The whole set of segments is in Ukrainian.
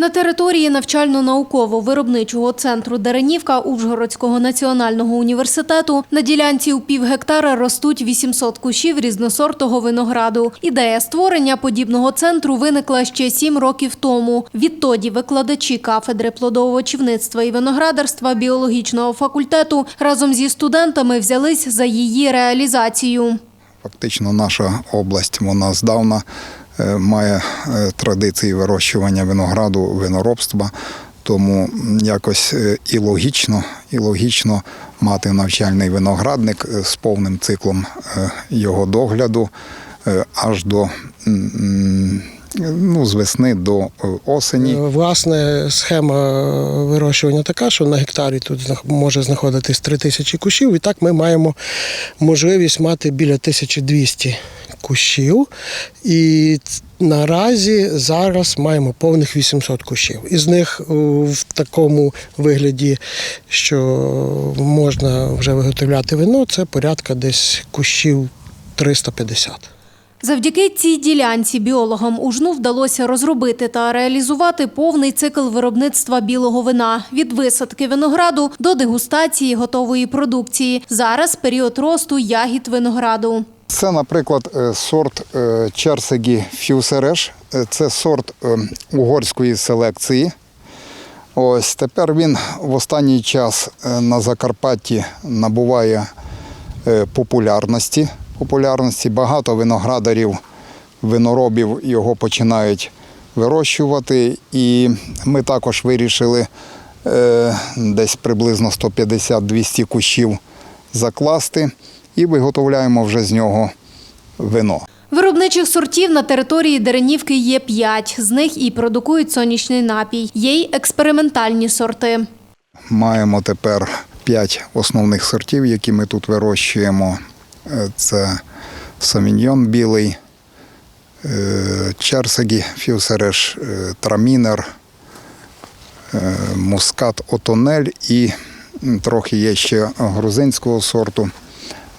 На території навчально-науково-виробничого центру Деренівка Ужгородського національного університету на ділянці у пів гектара ростуть 800 кущів різносортого винограду. Ідея створення подібного центру виникла ще сім років тому. Відтоді викладачі кафедри плодоовочівництва і виноградарства біологічного факультету разом зі студентами взялись за її реалізацію. Фактично наша область вона здавна має е, традиції вирощування винограду, виноробства. Тому якось е, і логічно, і логічно мати навчальний виноградник е, з повним циклом е, його догляду е, аж до ну, з весни до е, осені. Власне, схема вирощування така, що на гектарі тут може знаходитись 3 тисячі кущів, і так ми маємо можливість мати біля 1200 кущів. І наразі зараз маємо повних 800 кущів. Із них в такому вигляді, що можна вже виготовляти вино, це порядка десь кущів 350. Завдяки цій ділянці біологам ужну вдалося розробити та реалізувати повний цикл виробництва білого вина від висадки винограду до дегустації готової продукції. Зараз період росту ягід винограду. Це, наприклад, е, сорт е, Черсегі Фюсереш. Е, Це сорт угорської селекції. Ось тепер він в останній час на Закарпатті набуває популярності. популярності. Багато виноградарів, виноробів його починають вирощувати. І ми також вирішили десь приблизно 150-200 кущів закласти і виготовляємо вже з нього вино. Виробничих сортів на території Деренівки є п'ять. З них і продукують сонячний напій. Є й експериментальні сорти. Маємо тепер п'ять основних сортів, які ми тут вирощуємо. Е, Це Савіньйон білий, е, Черсегі, Фюсереш, е, Трамінер, Мускат Отонель і трохи є ще грузинського сорту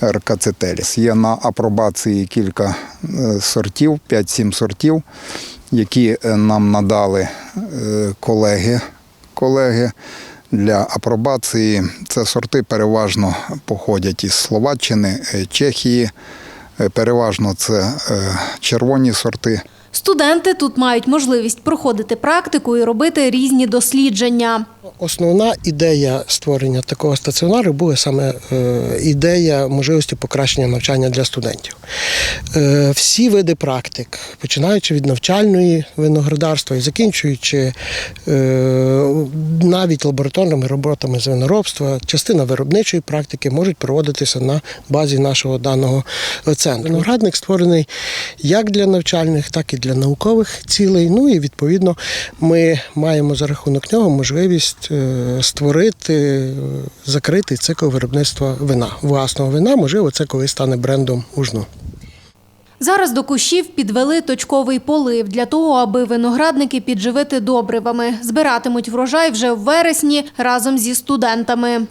Ркацетеліс. Є на апробації кілька е, сортів, 5-7 сортів, які е, нам надали е, колеги. колеги для апробації. Це сорти переважно походять із Словаччини, Чехії. Переважно це червоні сорти. Студенти тут мають можливість проходити практику і робити різні дослідження. Основна ідея створення такого стаціонару була саме е, ідея можливості покращення навчання для студентів. Е, всі види практик, починаючи від навчальної виноградарства і закінчуючи е, навіть лабораторними роботами з виноробства, частина виробничої практики можуть проводитися на базі нашого даного центру. Виноградник створений як для навчальних, так і для наукових цілей. Ну і відповідно ми маємо за рахунок нього можливість е, створити закритий цикл виробництва вина. Власного вина, можливо, це колись стане брендом ужну. Зараз до кущів підвели точковий полив для того, аби виноградники підживити добривами. Збиратимуть врожай вже в вересні разом зі студентами.